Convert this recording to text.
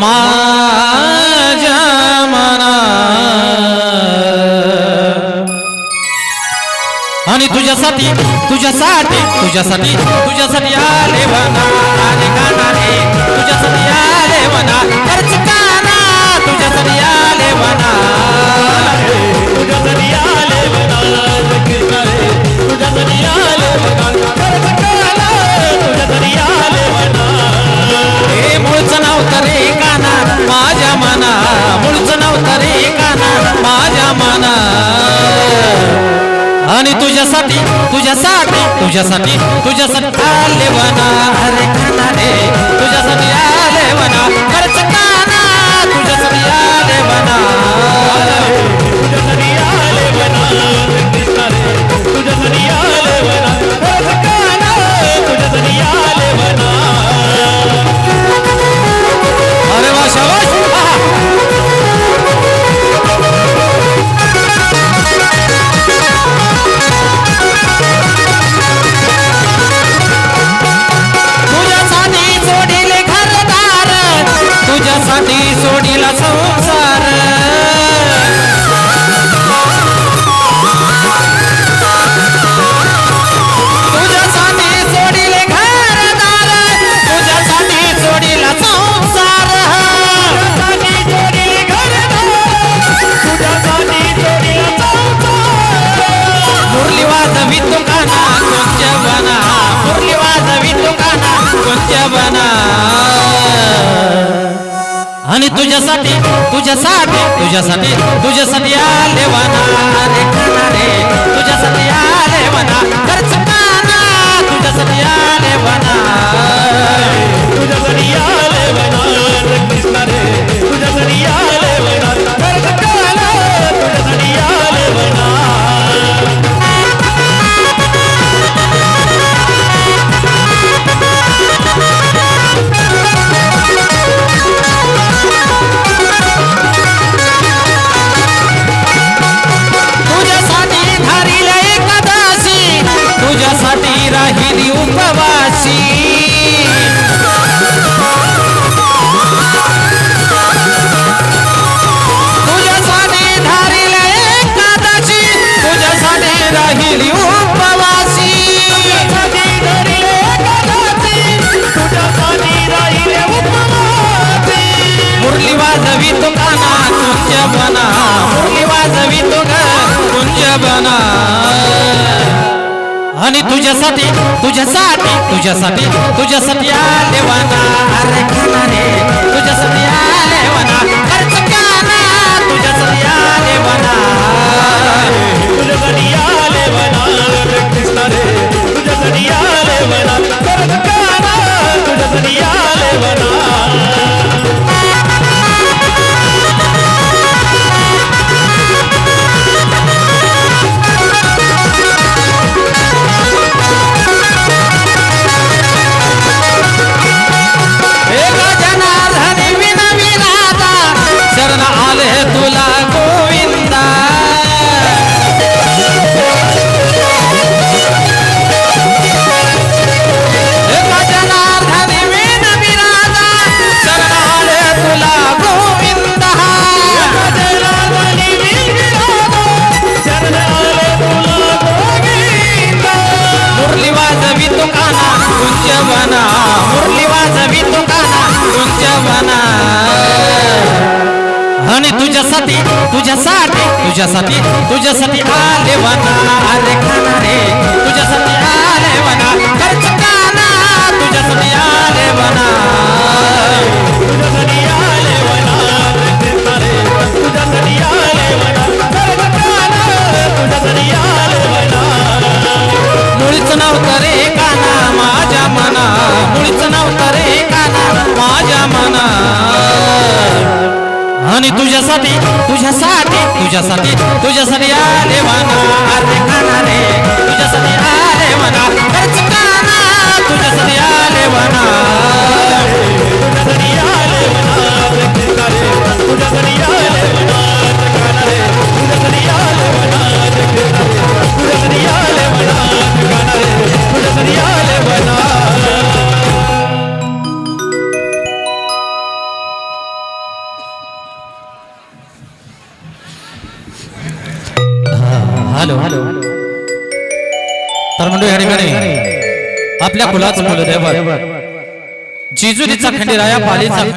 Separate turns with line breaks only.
माझ्या मना आणि तुझ्यासाठी तुझ्यासाठी तुझ्यासाठी तुझ्यासाठी आले म्हणा आले गाणारे तुझ्यासाठी आले
म्हणा खर्च तुझ्यासाठी
तुझ्यासाठी तुझ्यासाठी आले वना हरे खाना रे तुझ्यासाठी आले वना खर्च काना तुझ्यासाठी आले वना.
तुझ्यासाठी तुझ्यासाठी तुझ्यासाठी
तुझ्यासाठी आले वाना रे तुझ्यासाठी वाजवी तुंगाना कुंज बना मुरली वाजवी तुंग कुंज बना आणि तुझ्यासाठी तुझ्यासाठी तुझ्यासाठी तुझ्यासाठी आले वना अरे खाना रे तुझ्यासाठी आले वना खर्च काना तुझ्यासाठी आले वना
तुझ्यासाठी तुझ्यासाठी तुझ्यासाठी
तुझ्यासाठी आले वाना आले खाना तुझ्यासाठी तुझ्यासाठी
तुझ्यासाठी तुझ्यासाठी तुझ्यासाठी आले म्हणा
आले खाना रे. तुझ्यासाठी आले
म्हणा तुझ्यासाठी आले म्हणा.
हॅलो. तर म्हणतो या ठिकाणी आपल्या कुलाचं कुलदैवत. जिजुरीचा खंडेराया पालीचा